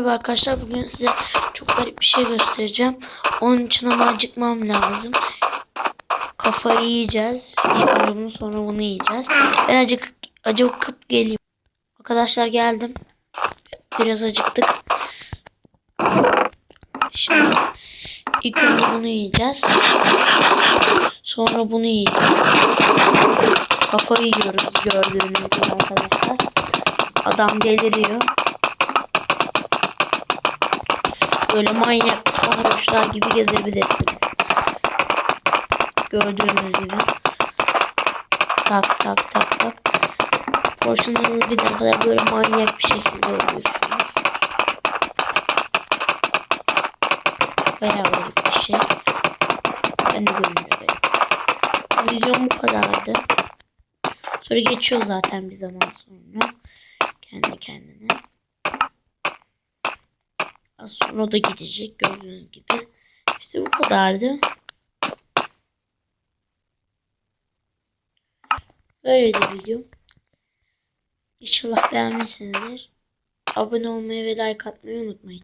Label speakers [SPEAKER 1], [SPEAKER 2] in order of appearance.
[SPEAKER 1] Merhaba arkadaşlar bugün size çok garip bir şey göstereceğim. Onun için ama acıkmam lazım. Kafayı yiyeceğiz. Sonra bunu sonra bunu yiyeceğiz. Ben acık acıkıp geleyim. Arkadaşlar geldim. Biraz acıktık. Şimdi ilk önce bunu yiyeceğiz. Sonra bunu yiyeceğiz. Kafayı yiyoruz gördüğünüz gibi arkadaşlar. Adam deliriyor. Böyle manyak sarhoşlar gibi gezebilirsiniz. Gördüğünüz gibi. Tak tak tak tak. Porsiyonlarınız gidene kadar böyle manyak bir şekilde oluyorsunuz. Bayağı bir şey. Ben de görünüyor. Videom bu kadardı. Sonra geçiyor zaten bir zaman sonra. Kendi kendine. Az sonra da gidecek gördüğünüz gibi. İşte bu kadardı. Böyleydi video. İnşallah beğenmişsinizdir. Abone olmayı ve like atmayı unutmayın.